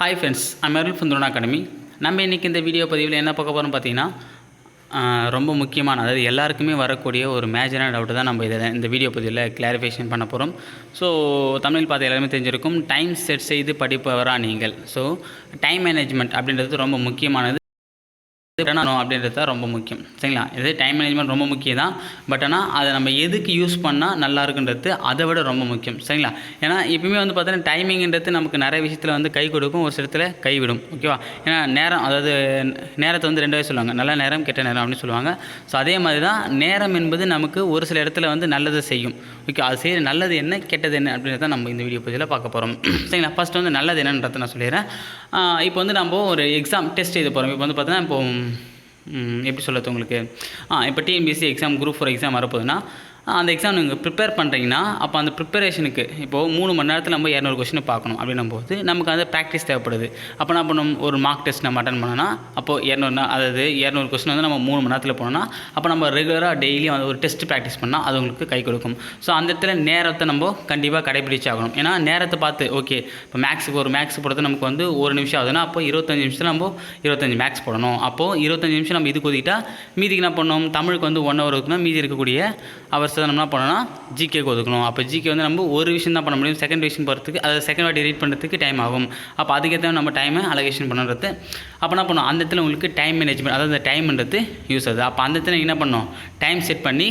Hi friends அமெரில் Arul from academy நம்ம இன்றைக்கி இந்த வீடியோ பதிவில் என்ன பார்க்க போகிறோம் பார்த்தீங்கன்னா ரொம்ப முக்கியமான அதாவது எல்லாருக்குமே வரக்கூடிய ஒரு மேஜரான டவுட்டு தான் நம்ம இதில் இந்த வீடியோ பதிவில் கிளாரிஃபிகேஷன் பண்ண போகிறோம் ஸோ தமிழ் பார்த்து எல்லாருமே தெரிஞ்சிருக்கும். டைம் செட் செய்து படிப்பவரா நீங்கள். ஸோ டைம் மேனேஜ்மெண்ட் அப்படின்றது ரொம்ப முக்கியமானது. பண்ணணும் அப்படின்றது தான் ரொம்ப முக்கியம். சரிங்களா? இது டைம் மேனேஜ்மெண்ட் ரொம்ப முக்கியம் தான் பட் ஆனால் அதை நம்ம எதுக்கு யூஸ் பண்ணால் நல்லா இருக்குன்றது அதை விட ரொம்ப முக்கியம். சரிங்களா? ஏன்னா எப்பயுமே வந்து பார்த்தீங்கன்னா டைமிங்ன்றது நமக்கு நிறைய விஷயத்தில் வந்து கை கொடுக்கும். ஒரு சிலத்தில் கைவிடும் ஓகேவா? ஏன்னா நேரம் அதாவது நேரத்தை வந்து ரெண்டு வயசு சொல்லுவாங்க. நல்ல நேரம் கெட்ட நேரம் அப்படின்னு சொல்லுவாங்க. ஸோ அதே மாதிரி தான் நேரம் என்பது நமக்கு ஒரு சில இடத்துல வந்து நல்லதை செய்யும். ஓகே அது செய்கிற நல்லது என்ன கெட்டது என்ன அப்படின்றத நம்ம இந்த வீடியோ பதிவில் பார்க்க போகிறோம் சரிங்களா? ஃபஸ்ட் வந்து நல்லது என்னன்றதை நான் சொல்லிடுறேன். இப்போ வந்து நம்ம ஒரு எக்ஸாம் டெஸ்ட் எழுத போகிறோம் இப்போ வந்து பார்த்தீங்கன்னா இப்போ எப்படி சொல்கிறது உங்களுக்கு? ஆ இப்போ TNPSC exam group four exam வரப்போகுதுன்னா அந்த எக்ஸாம் நீங்கள் ப்ரிப்பேர் பண்ணுறீங்கன்னா அப்போ அந்த ப்ரிப்பரேஷனுக்கு இப்போது மூணு மணி நேரத்தில் நம்ம இரநூறு கொஸ்டின் பார்க்கணும் அப்படின்னும் போது நமக்கு அந்த ப்ராக்டிஸ் தேவைப்படுது. அப்போ என்ன பண்ணணும் ஒரு மார்க் டெஸ்ட் நம்ம அட்டன் பண்ணோன்னா அப்போது இரநூறு அதாவது இரநூறு கொஸ்டின் வந்து நம்ம மூணு மணி நேரத்தில் போனோம்னா அப்போ நம்ம ரெகுலராக டெய்லியும் வந்து ஒரு டெஸ்ட் ப்ராக்டிஸ் பண்ணால் அது உங்களுக்கு கை கொடுக்கும். ஸோ அந்த இடத்துல நேரத்தை நம்ம கண்டிப்பாக கடைபிடிச்சாகணும் ஏன்னா நேரத்தை பார்த்து ஓகே இப்போ மேக்ஸுக்கு ஒரு மேக்ஸ் போடுறது நமக்கு வந்து ஒரு நிமிஷம் ஆகுதுன்னா அப்போ இருபத்தஞ்சு நிமிஷத்தில் நம்ம இருபத்தஞ்சு மேக்ஸ் போடணும். அப்போது இருபத்தஞ்சு நிமிஷம் நம்ம இதுக்கு ஒதுக்கிட்டா மீதிக்கு என்ன பண்ணோம்? தமிழுக்கு வந்து ஒன் ஹவர் இருக்குன்னா மீதி இருக்கக்கூடிய அவர் ஃபஸ்ட்டு நம்ம என்ன பண்ணணும்னா ஜிகேக்கு ஒதுக்கணும். அப்போ ஜிகே வந்து நம்ம ஒரு விஷயம் தான் பண்ண முடியும். செகண்ட் விஷயம் போகிறதுக்கு அதை செகண்ட் வாட்டி ரீட் பண்ணுறதுக்கு டைம் ஆகும். அப்போ அதுக்கேற்ற நம்ம டைமை அலகேஷன் பண்ணுறது. அப்போ என்ன பண்ணணும் அந்த இடத்துல உங்களுக்கு டைம் மேனேஜ்மெண்ட் அதாவது டைம்ன்றது யூஸ் ஆகுது. அப்போ அந்த இடத்துல என்ன பண்ணணும் டைம் செட் பண்ணி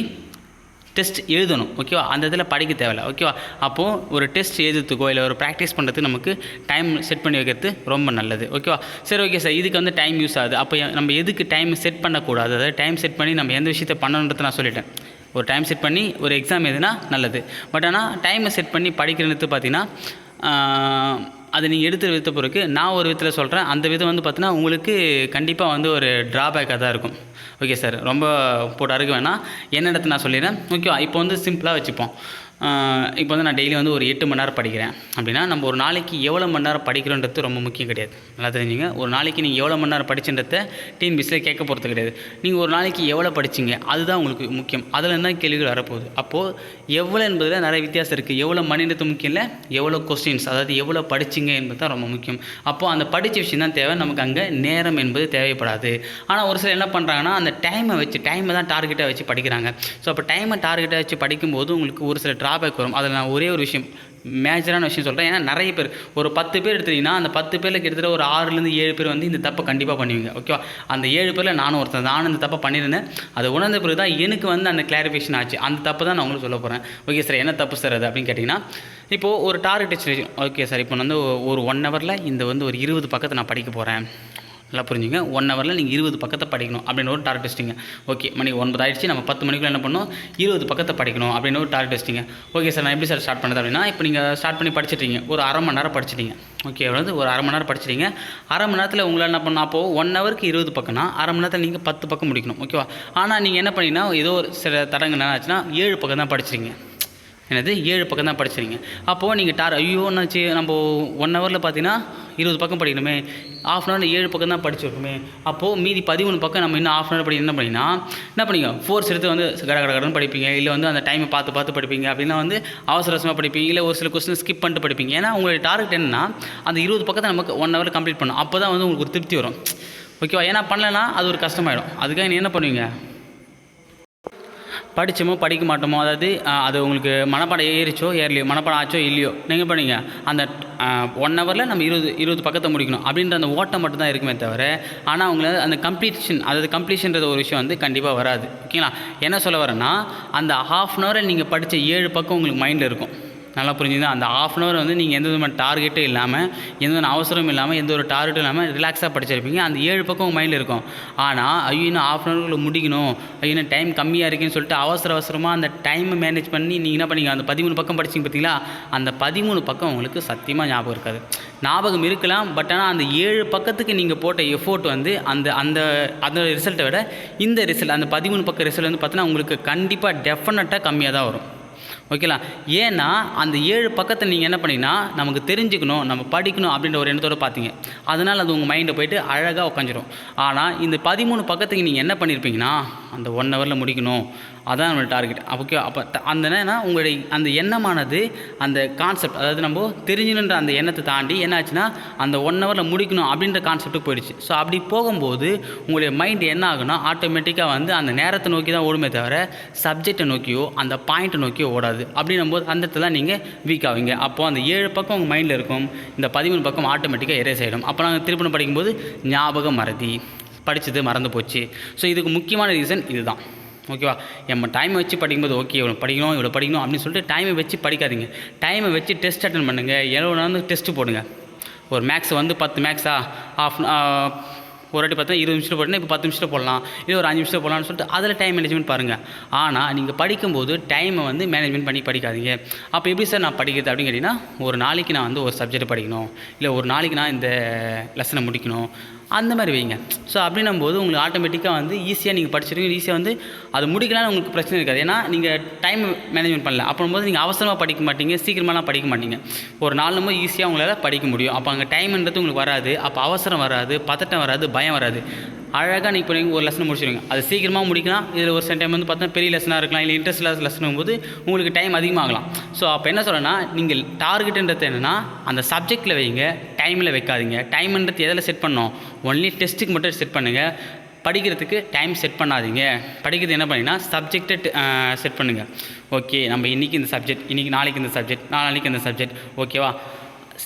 டெஸ்ட் எழுதணும். ஓகேவா அந்த இதில் படிக்க தேவையில்ல. ஓகேவா அப்போது ஒரு டெஸ்ட் எழுதுறதுக்கோ இல்லை ஒரு ப்ராக்டிஸ் பண்ணுறதுக்கு நமக்கு டைம் செட் பண்ணி வைக்கிறது ரொம்ப நல்லது. ஓகேவா சரி ஓகே சார் இதுக்கு வந்து டைம் யூஸ் ஆகுது. அப்போ நம்ம எதுக்கு டைம் செட் பண்ணக்கூடாது? அதாவது டைம் செட் பண்ணி நம்ம எந்த விஷயத்தை பண்ணணுன்றது நான் சொல்லிட்டேன். ஒரு டைம் செட் பண்ணி ஒரு எக்ஸாம் எதுனா நல்லது. பட் ஆனால் டைமை செட் பண்ணி படிக்கிறது பார்த்தீங்கன்னா அதை நீங்கள் எடுத்த விதத்தை பிறகு நான் ஒரு விதத்தில் சொல்கிறேன் அந்த விதம் வந்து பார்த்தீங்கன்னா உங்களுக்கு கண்டிப்பாக வந்து ஒரு ட்ராபேக்காக தான் இருக்கும். ஓகே சார் ரொம்ப போட்டு அறுக்க வேணாம். என்ன இடத்துல நான் சொல்லிடுறேன்? ஓகே இப்போ வந்து சிம்பிளாக வச்சுப்போம். இப்போ வந்து நான் டெய்லி வந்து ஒரு எட்டு மணி நேரம் படிக்கிறேன். அப்படின்னா நம்ம ஒரு நாளைக்கு எவ்வளோ மணி நேரம் படிக்கிறோன்றது ரொம்ப முக்கியம் கிடையாது. நல்லா தெரிஞ்சுங்க. ஒரு நாளைக்கு நீங்கள் எவ்வளோ மணி நேரம் படிச்சுன்றத டிஎன்பிஎஸ்சியில் கேட்க போகிறது கிடையாது. நீங்கள் ஒரு நாளைக்கு எவ்வளோ படிச்சிங்க அதுதான் உங்களுக்கு முக்கியம். அதில் தான் கேள்விகள் வரப்போகுது. அப்போது எவ்வளோ என்பதில் நிறைய வித்தியாசம் இருக்குது எவ்வளோ மணின்றது முக்கியம் இல்லை எவ்வளோ கொஸ்டின்ஸ் அதாவது எவ்வளோ படிச்சீங்க என்பது தான் ரொம்ப முக்கியம். அப்போது அந்த படித்த விஷயம் தான் தேவை. நமக்கு அங்கே நேரம் என்பது தேவைப்படாது. ஆனால் ஒரு சிலர் என்ன பண்ணுறாங்கன்னா அந்த டைமை வச்சு டைமை தான் டார்கெட்டாக வச்சு படிக்கிறாங்க. ஸோ அப்போ டைமை டார்கெட்டாக வச்சு படிக்கும்போது உங்களுக்கு ஒரு சில ட்ரா ட்ராபேக் வரும். அதில் நான் ஒரே ஒரு விஷயம் மேஜரான விஷயம் சொல்கிறேன் ஏன்னா நிறைய பேர் ஒரு பத்து பேர் எடுத்தீங்கன்னா அந்த பத்து பேரில் கிட்டத்தட்ட ஒரு ஆறுலேருந்து ஏழு பேர் வந்து இந்த தப்பை கண்டிப்பாக பண்ணுவீங்க. ஓகேவா அந்த ஏழு பேரில் நானும் ஒருத்தன் நானும் இந்த தப்பை பண்ணியிருந்தேன். அதை உணர்ந்த பிறகு தான் எனக்கு வந்து அந்த கிளாரிஃபிகேஷன் ஆச்சு. அந்த தப்பு தான் நான் உங்களுக்கு சொல்ல போகிறேன் ஓகே சார் என்ன தப்பு சார் அது அப்படின்னு கேட்டிங்கன்னா இப்போது ஒரு டார்கெட் ஓகே சார் இப்போ வந்து ஒரு ஒன் ஹவரில் இந்த வந்து ஒரு இருபது பக்கத்தை நான் படிக்க போகிறேன் நல்லா புரிஞ்சுங்க. ஒன் ஹவரில் நீங்கள் இருபது பக்கத்தை படிக்கணும் அப்படின்னு ஒரு டார்கெட் வச்சிங்க ஓகே மணி ஒன்பது ஆயிடுச்சு நம்ம பத்து மணிக்குள்ள என்ன பண்ணணும்? இருபது பக்கத்தை படிக்கணும் அப்படின்னு ஒரு டார்கெட் வச்சிங்க ஓகே சார் நான் எப்படி சார் ஸ்டார்ட் பண்ணுறது அப்படின்னா இப்போ நீங்கள் ஸ்டார்ட் பண்ணி படிச்சிட்டீங்க. ஒரு அரை மணி நேரம் படிச்சிட்டீங்க. ஓகே வந்து ஒரு அரை மணி நேரம் படிச்சிட்டீங்க. அரை மணி நேரத்தில் உங்களால் என்ன பண்ணணும்? அப்போது ஒன் ஹவருக்கு இருபது பக்கம்னா அரை மணி நேரத்தில் நீங்கள் பத்து பக்கம் முடிக்கணும். ஓகேவா ஆனால் நீங்கள் என்ன பண்ணீங்கன்னா ஏதோ ஒரு சில தடங்கு என்ன ஆச்சுன்னா ஏழு பக்கம் தான் படிச்சிருங்க என்னது? ஏழு பக்கம் தான் படிச்சிருங்க அப்போது நீங்கள் டார் ஐயோ என்னாச்சு? நம்ம ஒன் ஹவரில் பார்த்தீங்கன்னா இருபது பக்கம் படிக்கணுமே ஆஃப் அன் ஹவர் ஏழு பக்கம் தான் படிச்சிருக்குமே அப்போது மீதி பதிமூணு பக்கம் நம்ம இன்னும் ஆஃப் அன் ஹவர் படிக்க என்ன பண்ணிங்கன்னா என்ன பண்ணீங்க ஃபோர்ஸ் எடுத்து வந்து கட கட கடன்னு படிப்பீங்க. இல்லை வந்து அந்த டைமை பார்த்து பார்த்து படிப்பீங்க. அப்படின்னா வந்து அவசர அவசரமாக படிப்பீங்க. இல்லை ஒரு சில கொஸ்டின் ஸ்கிப் பண்ணிட்டு படிப்பீங்க. ஏன்னா உங்களுடைய டார்கெட் என்னன்னா அந்த இருபது பக்கத்தை நமக்கு ஒன் ஹவர் கம்ப்ளீட் பண்ணணும். அப்போ தான் வந்து உங்களுக்கு ஒரு திருப்தி வரும். ஓகேவா? ஏன்னா பண்ணலைன்னா அது ஒரு கஷ்டமாயிடும். அதுக்காக நீ என்ன பண்ணுவீங்க? படித்தோமோ படிக்க மாட்டோமோ அதாவது அது உங்களுக்கு மனப்பாடம் ஏறிச்சோ ஏறலையோ மனப்பாடம் ஆச்சோ இல்லையோ நீங்கள் பண்ணீங்க? அந்த ஒன் ஹவரில் நம்ம இருபது இருபது பக்கத்தை முடிக்கணும். அப்படின்ற அந்த ஓட்டம் மட்டும் தான் இருக்குமே தவிர ஆனால் அவங்கள அந்த கம்ப்ளீஷன் அதாவது கம்ப்ளீஷன்ற ஒரு விஷயம் வந்து கண்டிப்பாக வராது. ஓகேங்களா? என்ன சொல்ல வரேன்னா அந்த ஹாஃப் அன் ஹவரில் நீங்கள் படித்த ஏழு பக்கம் உங்களுக்கு மைண்டில் இருக்கும். நல்லா புரிஞ்சுது. அந்த ஆஃப் அன் ஹவர் வந்து நீங்கள் எந்த விதமான டார்கெட்டும் இல்லாமல் எந்த வித அவசரமும் இல்லாமல் எந்த ஒரு டார்கெட்டும் இல்லாமல் ரிலாக்ஸாக படிச்சிருப்பீங்க. அந்த ஏழு பக்கம் உங்கள் மைண்டில் இருக்கும். ஆனால் ஐயோ இன்னும் ஆஃப் அன் ஹவருக்குள்ள முடிக்கணும். ஐயோ இன்னும் டைம் கம்மியாக இருக்குன்னு சொல்லிட்டு அவசர அவசரமாக அந்த டைமை மேனேஜ் பண்ணி நீங்கள் என்ன பண்ணீங்க? அந்த பதிமூணு பக்கம் படிச்சிங்க பார்த்தீங்களா? அந்த பதிமூணு பக்கம் உங்களுக்கு சத்தியமாக ஞாபகம் இருக்காது. ஞாபகம் இருக்கலாம். பட் ஆனால் அந்த ஏழு பக்கத்துக்கு நீங்கள் போட்ட எஃபோர்ட் வந்து அந்த அந்த அந்த ரிசல்ட்டை விட இந்த ரிசல்ட் அந்த பதிமூணு பக்கம் ரிசல்ட் வந்து பார்த்தீங்கன்னா உங்களுக்கு கண்டிப்பாக டெஃபினட்டாக கம்மியாக தான் வரும். ஓகேலா? ஏன்னா அந்த ஏழு பக்கத்தை நீங்கள் என்ன பண்ணிங்கன்னா நமக்கு தெரிஞ்சுக்கணும் நம்ம படிக்கணும் அப்படின்ற ஒரு எண்ணத்தோடு பார்த்தீங்க அதனால் அது உங்கள் மைண்டை போயிட்டு அழகாக உட்காந்துரும் ஆனால் இந்த பதிமூணு பக்கத்துக்கு நீங்கள் என்ன பண்ணியிருப்பீங்கன்னா அந்த ஒன் ஹவரில் முடிக்கணும். அதான் நம்மளோட டார்கெட் ஓகே அப்போ அந்த என்னன்னா உங்களுடைய அந்த எண்ணமானது அந்த கான்செப்ட் அதாவது நம்ம தெரிஞ்சுணுன்ற அந்த எண்ணத்தை தாண்டி என்னாச்சுன்னா அந்த ஒன் ஹவரில் முடிக்கணும் அப்படின்ற கான்செப்ட்டுக்கு போயிடுச்சு. ஸோ அப்படி போகும்போது உங்களுடைய மைண்ட் என்ன ஆகுனா ஆட்டோமேட்டிக்காக வந்து அந்த நேரத்தை நோக்கி தான் ஓடுமே தவிர சப்ஜெக்டை நோக்கியோ அந்த பாயிண்ட்டை நோக்கியோ ஓடாது. அப்படின்னும் போது அந்த இடத்துல நீங்கள் வீக் ஆவீங்க. அப்போது அந்த ஏழு பக்கம் உங்கள் மைண்டில் இருக்கும். இந்த பதிமூணு பக்கம் ஆட்டோமேட்டிக்காக எரேஸ் ஆகிடும் அப்போ நாங்கள் திருப்பணம் படிக்கும்போது ஞாபகம் மறதி. படித்தது மறந்து போச்சு. ஸோ இதுக்கு முக்கியமான ரீசன் இதுதான். ஓகேவா நம்ம டைமை வச்சு படிக்கும்போது ஓகே இவ்வளோ படிக்கணும் இவ்வளோ படிக்கணும் அப்படின்னு சொல்லிட்டு டைமை வச்சு படிக்காதீங்க. டைமை வச்சு டெஸ்ட் அட்டன் பண்ணுங்கள் எவ்வளோ நேரம் டெஸ்ட்டு போடுங்க. ஒரு மேக்ஸ் வந்து பத்து மேக்ஸா ஆஃப் ஒரு வாட்டி பார்த்தா இருபது நிமிஷத்தில் போட்டோன்னா இப்போ பத்து நிமிஷத்தில் போடலாம். இல்லை ஒரு அஞ்சு நிமிஷத்தில் போடலாம்னு சொல்லிட்டு அதில் டைம் மேனேஜ்மெண்ட் பாருங்கள் ஆனால் நீங்கள் படிக்கும்போது டைமை வந்து மேனேஜ்மெண்ட் பண்ணி படிக்காதீங்க. அப்போ எப்படி சார் நான் படிக்கிறது அப்படின்னு கேட்டிங்கன்னா ஒரு நாளைக்கு நான் வந்து ஒரு சப்ஜெக்ட் படிக்கணும். இல்லை ஒரு நாளைக்கு நான் இந்த லெசனை முடிக்கணும். அந்த மாதிரி வைங்க. ஸோ அப்படின்னும் போது உங்களுக்கு ஆட்டோமேட்டிக்காக வந்து ஈஸியாக நீங்கள் படிச்சிருக்கீங்க ஈஸியாக வந்து அது முடிக்கலாம்னு உங்களுக்கு பிரச்சனை இருக்காது. ஏன்னா நீங்கள் டைம் மேனேஜ்மெண்ட் பண்ணல. அப்புறம் நீங்கள் அவசரமாக படிக்க மாட்டீங்க. சீக்கிரமாலாம் படிக்க மாட்டீங்க. ஒரு நாலு நம்ம ஈஸியாக உங்களால் படிக்க முடியும். அப்போ அங்கே டைம்ன்றது உங்களுக்கு வராது. அப்போ அவசரம் வராது. பதட்டம் வராது. பயம் வராது. அழகாக நீங்கள் இப்போ நீங்கள் ஒரு லெசன் முடிச்சிருவீங்க. அது சீக்கிரமாக முடிக்கலாம் இதில் ஒரு சில டைம் வந்து பார்த்தா பெரிய லெசனாக இருக்கலாம் இல்லை இன்ட்ரெஸ்ட் இல்லாத லெசன் போது உங்களுக்கு டைம் அதிகமாகலாம். ஸோ அப்போ என்ன சொல்கிறேன்னா நீங்கள் டார்கெட்டுன்றது என்னென்னா அந்த சப்ஜெக்டில் வைங்க டைமில் வைக்காதீங்க. டைம்ன்றது எதில் செட் பண்ணோம் ஒன்லி டெஸ்ட்டுக்கு மட்டும் செட் பண்ணுங்கள் படிக்கிறதுக்கு டைம் செட் பண்ணாதீங்க. படிக்கிறது என்ன பண்ணிங்கன்னா சப்ஜெக்டை செட் பண்ணுங்கள் ஓகே நம்ம இன்றைக்கி இந்த சப்ஜெக்ட் இன்றைக்கி நாளைக்கு இந்த சப்ஜெக்ட் நாளைக்கு இந்த சப்ஜெக்ட் ஓகேவா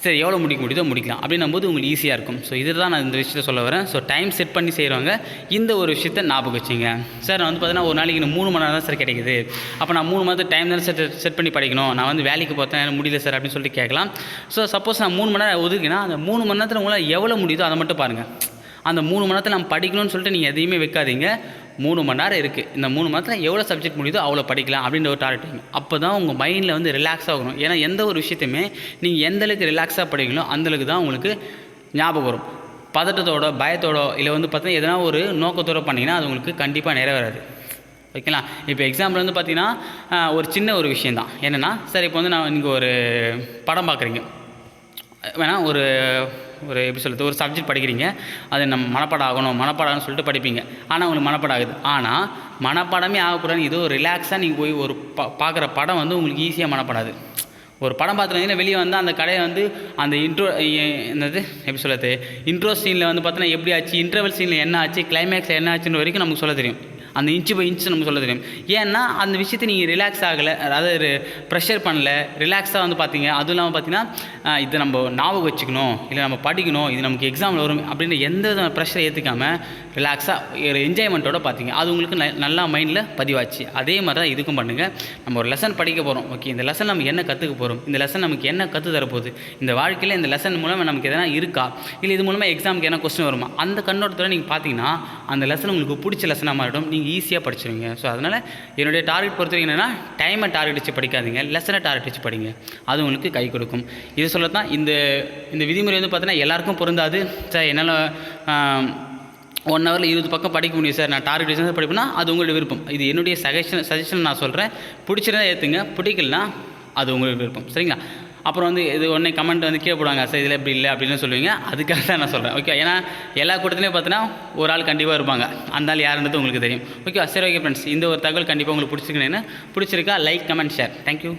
சரி எவ்வளோ முடிக்க முடியுதோ முடிக்கலாம். அப்படின்னும் போது உங்களுக்கு ஈஸியாக இருக்கும். ஸோ இதுதான் நான் இந்த விஷயத்த சொல்ல வரேன். ஸோ டைம் செட் பண்ணி செய்கிறவங்க இந்த ஒரு விஷயத்தை ஞாபகம் வச்சுங்க. சார் நான் வந்து பார்த்தீங்கன்னா ஒரு நாளைக்கு மூணு மணி நேரம் தான் சார் கிடைக்குது. அப்போ நான் மூணு மணி டைம் தான் செட் செட் பண்ணி படிக்கணும்? நான் வந்து வேலைக்கு பார்த்தேன் எனக்கு முடியல சார் அப்படின்னு சொல்லிட்டு கேட்கலாம். ஸோ சப்போஸ் நான் மூணு மணி நேரம் ஒதுக்கினா அந்த மூணு மணி நேரத்தில் உங்களால் எவ்வளோ முடியுதோ அதை மட்டும் பாருங்கள் அந்த மூணு மணி நேரத்தில் நம்ம படிக்கணும்னு சொல்லிட்டு நீங்கள் எதையுமே வைக்காதீங்க. மூணு மணி நேரம் இருக்குது இந்த மூணு மணி நேரத்தில் எவ்வளோ சப்ஜெக்ட் முடியுதோ அவ்வளோ படிக்கலாம் அப்படின்ற ஒரு டார்கெட் வைங்க அப்போ தான் உங்கள் மைண்டில் வந்து ரிலாக்ஸ் ஆகணும் ஏன்னா எந்த ஒரு விஷயத்தையுமே நீங்கள் எந்த அளவுக்கு ரிலாக்ஸாக படிக்கணும் அந்த அளவுக்கு தான் உங்களுக்கு ஞாபகம் வரும். பதட்டத்தோட பயத்தோட இல்லை வந்து பார்த்தீங்கன்னா எதனா ஒரு நோக்கத்தோட பண்ணிங்கன்னா அது உங்களுக்கு கண்டிப்பாக நிறைவேறாது. ஓகேங்களா? இப்போ எக்ஸாம்பிள் வந்து பார்த்தீங்கன்னா ஒரு சின்ன ஒரு விஷயந்தான் என்னென்னா சார் இப்போ வந்து நான் இங்கே ஒரு படம் பார்க்குறீங்க வேணா ஒரு ஒரு எப்படி சொல்கிறது ஒரு சப்ஜெக்ட் படிக்கிறீங்க. அது நம்ம மனப்பாடம் ஆகணும் மனப்பாடம்னு சொல்லிட்டு படிப்பீங்க. ஆனால் உங்களுக்கு மனப்பாடம் ஆகுது ஆனால் மனப்பாடமே ஆகக்கூடாது இது ஒரு ரிலாக்ஸாக நீங்கள் போய் ஒரு பா பார்க்குற படம் வந்து உங்களுக்கு ஈஸியாக மனப்படாது. ஒரு படம் பார்த்துருந்தீங்கன்னா வெளியே வந்து அந்த கடையை வந்து அந்த இன்ட்ரோ என்னது எப்படி சொல்கிறது இன்ட்ரோ சீனில் வந்து பார்த்தீங்கன்னா எப்படி ஆச்சு இன்டர்வல் சீனில் என்ன ஆச்சு கிளைமேக்ஸில் என்ன ஆச்சுன்ற வரைக்கும் நமக்கு சொல்ல தெரியும். அந்த இன்ச்சு பை இன்ச்சு நம்ம சொல்ல தெரியும். ஏன்னா அந்த விஷயத்தை நீங்கள் ரிலாக்ஸ் ஆகலை அதாவது ப்ரெஷர் பண்ணல ரிலாக்ஸாக வந்து பார்த்தீங்க அதுவும் இல்லாமல் பார்த்தீங்கன்னா இதை நம்ம ஞாபகம் வச்சுக்கணும் இல்லை நம்ம படிக்கணும் இது நமக்கு எக்ஸாமில் வரும் அப்படின்னு எந்த விதமான ப்ரெஷரை ஏற்றுக்காமல் ரிலாக்ஸாக ஒரு என்ஜாய்மெண்ட்டோட பார்த்தீங்க அது உங்களுக்கு ந- நல்லா மைண்டில் பதிவாச்சு. அதே மாதிரி தான் இதுக்கும் பண்ணுங்கள் நம்ம ஒரு லெசன் படிக்க போகிறோம் ஓகே இந்த லெசன் நம்ம என்ன கற்றுக்க போகிறோம் இந்த லெசன் நமக்கு என்ன கற்று தரப்போகுது? இந்த வாழ்க்கையில் இந்த லெசன் மூலமாக நமக்கு எதனா இருக்கா? இல்லை இது மூலமாக எக்ஸாமுக்கு என்ன கொஸ்டின் வருமா? அந்த கண்ணோட்டத்தில் நீங்கள் பார்த்தீங்கன்னா அந்த லெசன் உங்களுக்கு பிடிச்ச லெசனாக மாறிடும். நீங்கள் ஈஸியாக படிச்சிருவீங்க. ஸோ அதனால் என்னுடைய டார்கெட் பொறுத்த வரைக்கும் என்னென்னா டைமை டார்கெட் வச்சு படிக்காதீங்க. லெசனை டார்கெட் வச்சு படிங்க. அது உங்களுக்கு கை கொடுக்கும். இது சொல்லத்தான் இந்த இந்த விதிமுறை வந்து பார்த்தீங்கன்னா எல்லாருக்கும் பொருந்தாது. சார் என்னால் ஒன் ஹவரில் இருபது பக்கம் படிக்க முடியும் சார் நான் டார்கெட் வச்சு படிப்பேன்னா அது உங்களுடைய விருப்பம். இது என்னுடைய சஜஷன் சஜஷன் நான் சொல்கிறேன் பிடிச்சிருந்தா ஏற்றுங்க பிடிக்கலனா அது உங்களுடைய விருப்பம். சரிங்களா? அப்புறம் வந்து இது உடனே கமெண்ட் வந்து கீழே போடுவாங்க சார் இதில் இப்படி இல்லை அப்படின்னு சொல்லுவீங்க. அதுக்காக தான் நான் சொல்கிறேன் ஓகே ஏன்னா எல்லா கூட்டத்துலையும் பார்த்தீங்கன்னா ஒரு ஆள் கண்டிப்பாக இருப்பாங்க. அந்த ஆள் யாருன்றது உங்களுக்கு தெரியும். ஓகே சரி ஓகே ஃப்ரெண்ட்ஸ் இந்த ஒரு தகவல் கண்டிப்பாக உங்களுக்கு பிடிச்சிருக்கேன்னு பிடிச்சிருக்கா? Like comment share thank you